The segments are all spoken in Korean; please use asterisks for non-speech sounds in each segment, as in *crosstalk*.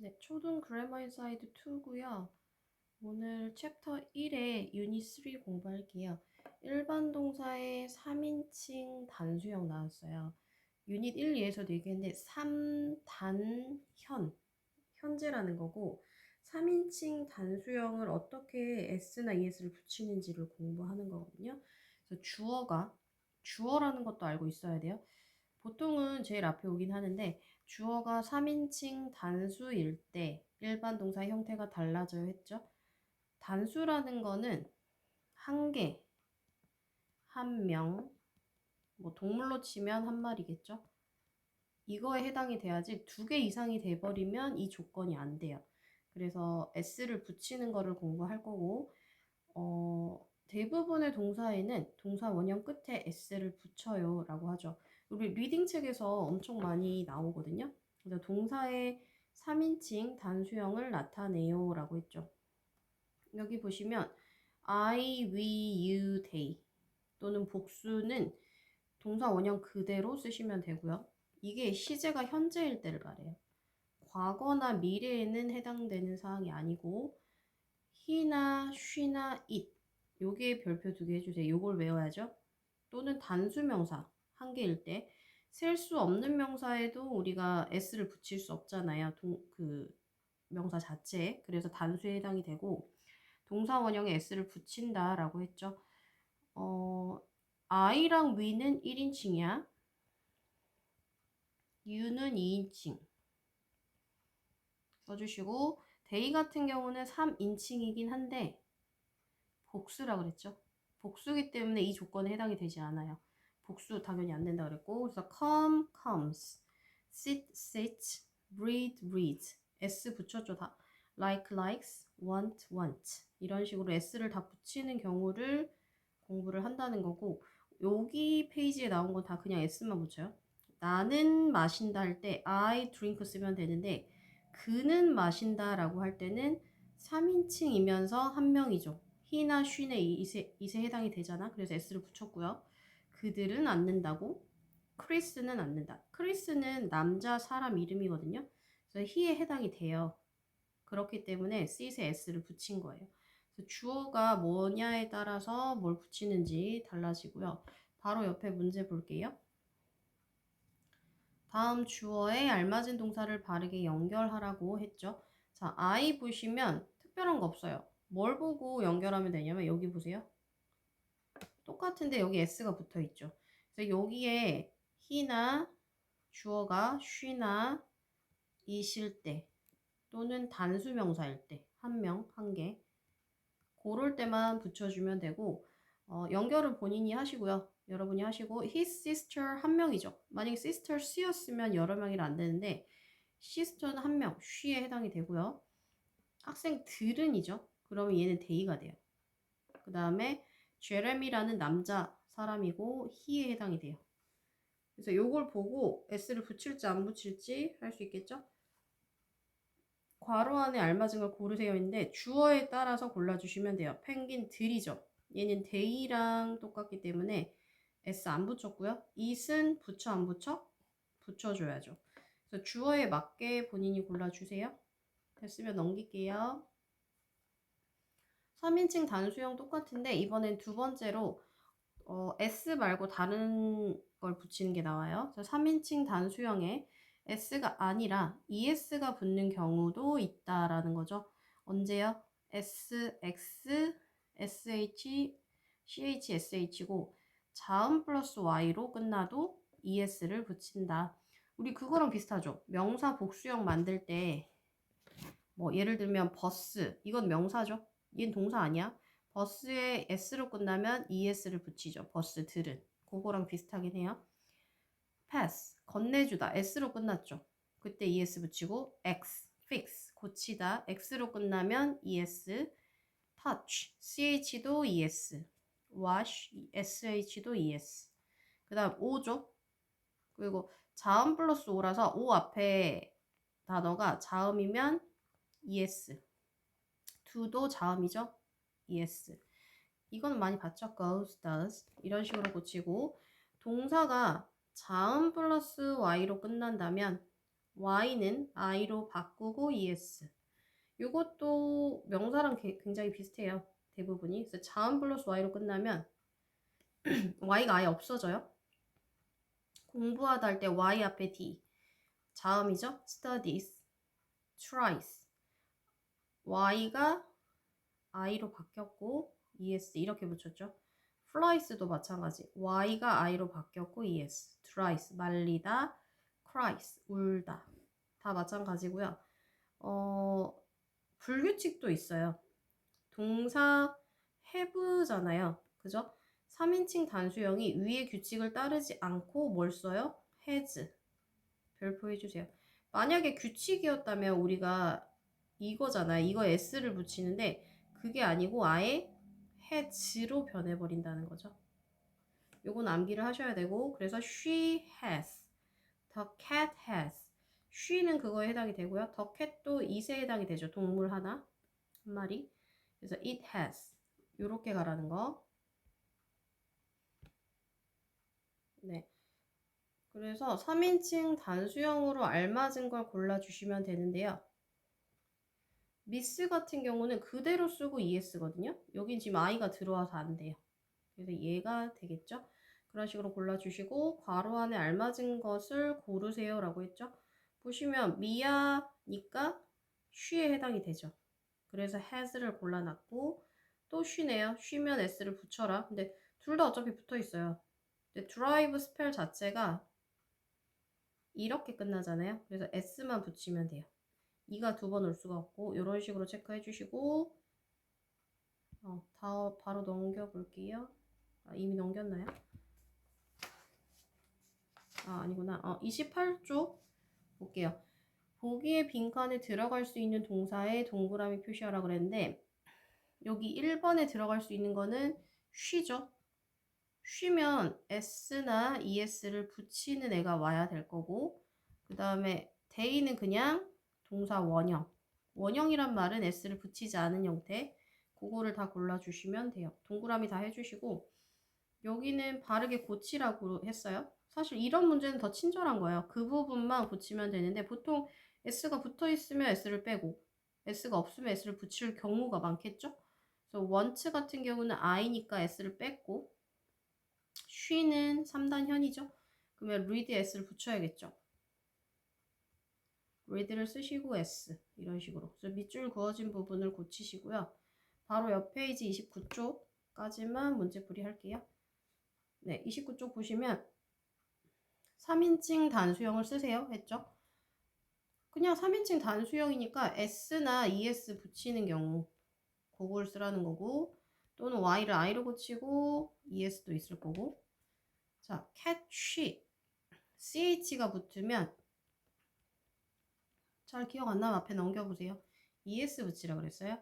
네, 초등 그래머 인사이드 2고요. 오늘 챕터 1의 유닛 3 공부할게요. 일반 동사의 3인칭 단수형 나왔어요. 유닛 1, 2에서도 얘기했는데 3단현, 현재라는 거고 3인칭 단수형을 어떻게 s나 es를 붙이는지를 공부하는 거거든요. 그래서 주어가 주어라는 것도 알고 있어야 돼요. 보통은 제일 앞에 오긴 하는데 주어가 3인칭 단수일 때 일반 동사 형태가 달라져요 했죠. 단수라는 거는 한 개, 한 명, 뭐 동물로 치면 한 마리겠죠. 이거에 해당이 돼야지 두 개 이상이 돼버리면 이 조건이 안 돼요. 그래서 s를 붙이는 거를 공부할 거고 어, 대부분의 동사에는 동사 원형 끝에 s를 붙여요 라고 하죠. 우리 리딩 책에서 엄청 많이 나오거든요. 그래서 동사의 3인칭 단수형을 나타내요 라고 했죠. 여기 보시면 I, we, you, they 또는 복수는 동사 원형 그대로 쓰시면 되고요. 이게 시제가 현재일 때를 말해요. 과거나 미래에는 해당되는 사항이 아니고 he나 she나 it 요게 별표 두 개 해주세요. 요걸 외워야죠. 또는 단수명사 한 개일 때 셀 수 없는 명사에도 우리가 s를 붙일 수 없잖아요. 동, 그 명사 자체에. 그래서 단수에 해당이 되고 동사 원형에 s를 붙인다라고 했죠. 어, I랑 we는 1인칭이야. you는 2인칭. 써주시고 they 같은 경우는 3인칭이긴 한데 복수라 그랬죠. 복수기 때문에 이 조건에 해당이 되지 않아요. 복수 당연히 안 된다 그랬고 그래서 come comes sit sits read reads s 붙였죠 다. like likes want want. 이런 식으로 s를 다 붙이는 경우를 공부를 한다는 거고 여기 페이지에 나온 건 다 그냥 s만 붙여요. 나는 마신다 할 때 I drink 쓰면 되는데 그는 마신다 라고 할 때는 3인칭이면서 한 명이죠. he나 she나 이세, 이세 해당이 되잖아. 그래서 s를 붙였고요 그들은 않는다고 크리스는 않는다. 크리스는 남자 사람 이름이거든요. 그래서 he에 해당이 돼요. 그렇기 때문에 sit에 s를 붙인 거예요. 주어가 뭐냐에 따라서 뭘 붙이는지 달라지고요. 바로 옆에 문제 볼게요. 다음 주어에 알맞은 동사를 바르게 연결하라고 했죠. 자, I 보시면 특별한 거 없어요. 뭘 보고 연결하면 되냐면 여기 보세요. 똑같은데 여기 s가 붙어 있죠. 그래서 여기에 he나 주어가 she나 이실 때 또는 단수 명사일 때 한 명, 한 개. 고럴 때만 붙여주면 되고 어, 연결은 본인이 하시고요. 여러분이 하시고 his sister 한 명이죠. 만약에 sister she였으면 여러 명이라 안 되는데 sister는 한 명, she에 해당이 되고요. 학생들은이죠. 그러면 얘는 they가 돼요. 그 다음에 제레미라는 남자 사람이고 he에 해당이 돼요. 그래서 요걸 보고 s를 붙일지 안 붙일지 할 수 있겠죠? 괄호 안에 알맞은 걸 고르세요인데 주어에 따라서 골라주시면 돼요. 펭귄들이죠. 얘는 they랑 똑같기 때문에 s 안 붙였고요. it은 붙여 안 붙여? 붙여줘야죠. 그래서 주어에 맞게 본인이 골라주세요. 됐으면 넘길게요. 3인칭 단수형 똑같은데 이번엔 두 번째로 어, S 말고 다른 걸 붙이는 게 나와요. 그래서 3인칭 단수형에 S가 아니라 ES가 붙는 경우도 있다라는 거죠. 언제요? S, X, SH, CH, SH고 자음 플러스 Y로 끝나도 ES를 붙인다. 우리 그거랑 비슷하죠. 명사 복수형 만들 때 뭐 예를 들면 버스 이건 명사죠. 얘는 동사 아니야? 버스에 s로 끝나면 es를 붙이죠. 버스들은. 그거랑 비슷하긴 해요. pass, 건네주다. s로 끝났죠. 그때 es 붙이고 x, fix, 고치다. x로 끝나면 es, touch, ch도 es, wash, sh도 es. 그 다음 o죠. 그리고 자음 플러스 o라서 o 앞에 단어가 자음이면 es. Do도 자음이죠. yes. 이거는 많이 봤죠? goes, does. 이런 식으로 고치고 동사가 자음 플러스 y로 끝난다면 y는 i로 바꾸고 es. 이것도 명사랑 게- 굉장히 비슷해요. 대부분이. 그래서 자음 플러스 y로 끝나면 *clears throat* y가 아예 없어져요. 공부하다 할 때 y 앞에 d. 자음이죠. studies, tries. Y가 i로 바뀌었고 es 이렇게 붙였죠. flies도 마찬가지. y가 i로 바뀌었고 es, tries 말리다, cries 울다 다 마찬가지고요. 어 불규칙도 있어요. 동사 have잖아요. 그죠? 3인칭 단수형이 위의 규칙을 따르지 않고 뭘 써요? has. 별표 해주세요. 만약에 규칙이었다면 우리가 이거잖아요. 이거 s를 붙이는데 그게 아니고 아예 has로 변해버린다는 거죠. 요건 암기를 하셔야 되고 그래서 she has, the cat has. she는 그거에 해당이 되고요. the cat도 it에 해당이 되죠. 동물 하나, 한 마리. 그래서 it has. 요렇게 가라는 거. 네. 그래서 3인칭 단수형으로 알맞은 걸 골라주시면 되는데요. 미스 같은 경우는 그대로 쓰고 ES거든요. 여긴 지금 I가 들어와서 안 돼요. 그래서 얘가 되겠죠. 그런 식으로 골라주시고 괄호 안에 알맞은 것을 고르세요 라고 했죠. 보시면 미야니까 she에 해당이 되죠. 그래서 has를 골라놨고 또 she네요. she면 s를 붙여라. 근데 둘 다 어차피 붙어 있어요. 근데 drive 스펠 자체가 이렇게 끝나잖아요. 그래서 s만 붙이면 돼요. 2가 두 번 올 수가 없고 이런 식으로 체크해 주시고 어, 다 바로 넘겨 볼게요. 아, 이미 넘겼나요? 아, 아니구나. 어, 28쪽 볼게요. 보기의 빈칸에 들어갈 수 있는 동사에 동그라미 표시하라 그랬는데 여기 1번에 들어갈 수 있는 거는 쉬죠. 쉬면 s나 es를 붙이는 애가 와야 될 거고 그 다음에 day는 그냥 동사 원형. 원형이란 말은 s를 붙이지 않은 형태. 그거를 다 골라주시면 돼요. 동그라미 다 해주시고 여기는 바르게 고치라고 했어요. 사실 이런 문제는 더 친절한 거예요. 그 부분만 고치면 되는데 보통 s가 붙어 있으면 s를 빼고 s가 없으면 s를 붙일 경우가 많겠죠. 그래서 원츠 같은 경우는 i니까 s를 뺐고 she는 3단 현이죠. 그러면 read s를 붙여야겠죠. Read를 쓰시고 s 이런 식으로 그래서 밑줄 그어진 부분을 고치시고요. 바로 옆 페이지 29쪽까지만 문제풀이 할게요. 네, 29쪽 보시면 3인칭 단수형을 쓰세요 했죠? 그냥 3인칭 단수형이니까 s나 es 붙이는 경우 그걸 쓰라는 거고 또는 y를 i로 고치고 es도 있을 거고 자, cat, she ch가 붙으면 잘 기억 안 나면 앞에 넘겨보세요. es 붙이라 그랬어요.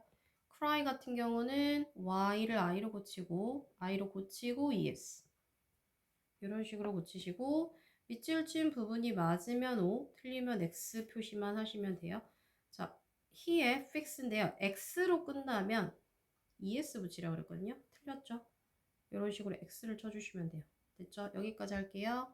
cry 같은 경우는 y를 i로 고치고 i로 고치고 es 이런 식으로 고치시고 밑줄 친 부분이 맞으면 O, 틀리면 X 표시만 하시면 돼요. 자, he의 fix인데요. X로 끝나면 ES 붙이라고 그랬거든요. 틀렸죠? 이런 식으로 X를 쳐주시면 돼요. 됐죠? 여기까지 할게요.